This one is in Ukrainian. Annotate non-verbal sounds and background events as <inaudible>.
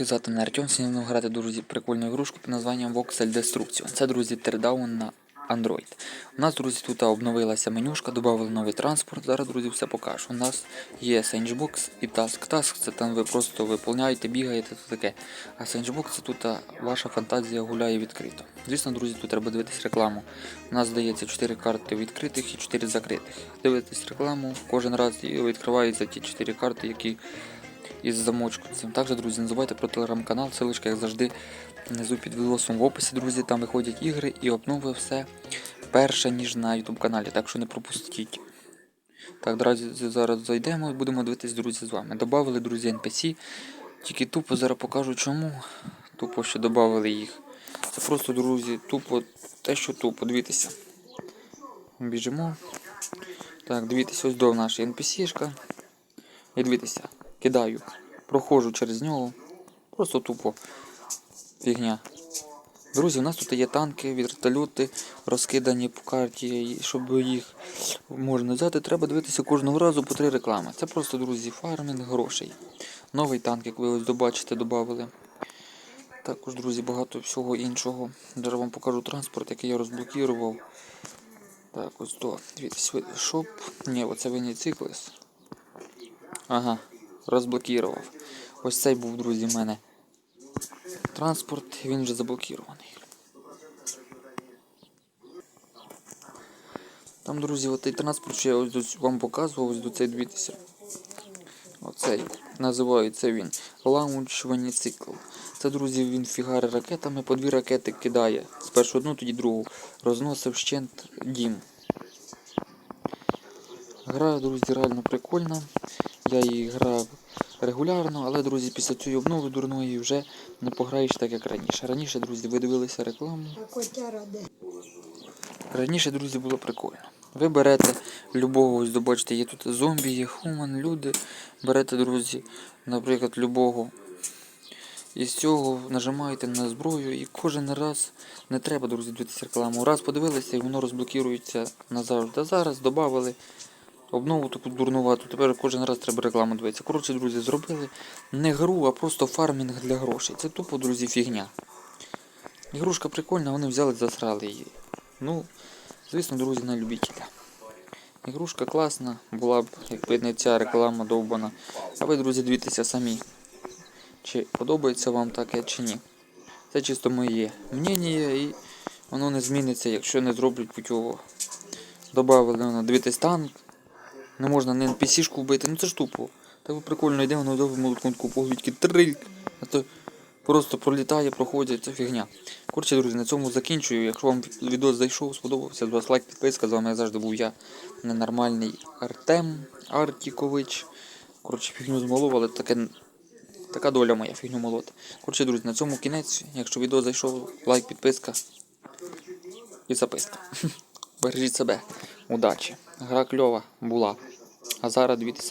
Мене Артем, сьогодні будемо грати друзі прикольну ігрушку під названням Voxel Destruction. Це, друзі, тердаун на Android. У нас, друзі, тут обновилася менюшка, додали новий транспорт. Зараз, друзі, все покажу. У нас є Sandbox і Task. Task це там ви просто виповняєте, бігаєте, то таке. А Sandbox це тут ваша фантазія гуляє відкрито. Звісно, друзі, тут треба дивитись рекламу. У нас здається 4 карти відкритих і 4 закритих. Дивитесь рекламу, кожен раз відкриваються ті 4 карти, які із замочку цим. Також, друзі, не забувайте про телеграм-канал, ссылочка, як завжди, внизу під відосом в описі, друзі, там виходять ігри і обнови все перше, ніж на YouTube каналі, так що не пропустіть. Так, друзі, зараз зайдемо і будемо дивитись, друзі, з вами. Добавили, друзі, NPC, тільки тупо зараз покажу чому. Тупо що додали їх. Це просто, друзі, тупо те, що тупо, дивіться. Біжимо. Так, дивіться, ось до наша NPC-шка. І дивіться, кидаю, проходжу через нього. Просто тупо фігня. Друзі, у нас тут є танки, вертольоти розкидані по карті. Щоб їх можна взяти, треба дивитися кожного разу по три реклами. Це просто, друзі, фармінг грошей. Новий танк, як ви ось добачите, додали. Також, друзі, багато всього іншого. Зараз вам покажу транспорт, який я розблокував. Так, ось то. Дивіться, шоп. Ні, оце ви не циклис. Ага, розблокував. Ось цей був, друзі, в мене транспорт, він вже заблокірований. Там, друзі, отей транспорт, що я ось вам показував, ось до цей дивіться. Оцей. Називається він лаунч ваніцикл. Це, друзі, він фігари ракетами, по дві ракети кидає. Спершу одну, тоді другу. Розносив вщент дім. Гра, друзі, реально прикольна. Я її грав регулярно, але, друзі, після цієї обнови дурної вже не пограєш так, як раніше. Раніше, друзі, ви дивилися рекламу. Раніше, друзі, було прикольно. Ви берете любого, ось добачите, є тут зомбі, є хуман, люди. Берете, друзі, наприклад, любого. І з цього нажимаєте на зброю і кожен раз не треба, друзі, дивитися рекламу. Раз подивилися і воно розблокується назавжди. А зараз додали обнову таку дурнувату. Тепер кожен раз треба рекламу дивитися. Коротше, друзі, зробили не гру, а просто фармінг для грошей. Це тупо, друзі, фігня. Ігрушка прикольна, вони взяли, засрали її. Ну, звісно, друзі, на любителя. Ігрушка класна, була б, якби не ця реклама довбана. А ви, друзі, дивіться самі. Чи подобається вам таке, чи ні. Це чисто моє мнення і воно не зміниться, якщо не зроблять путьово. Добавили воно, дивитись танк. Не можна не NPC-шку вбити, ну це ж тупо. Так би прикольно йде, воно довго молотком поглядки трильк. А то просто пролітає, проходить, це фігня. Коротше, друзі, на цьому закінчую. Якщо вам відео зайшов, сподобався, з вас лайк, підписка. З вами як завжди був я, ненормальний Артем Артікович. Коротше, фігню змолов, але таке, така доля моя, фігню молоти. Коротше, друзі, на цьому кінець. Якщо відео зайшов, лайк, підписка і записка. <laughs> Бережіть себе. Удачі. Гра кльова була. А зараз дивіться.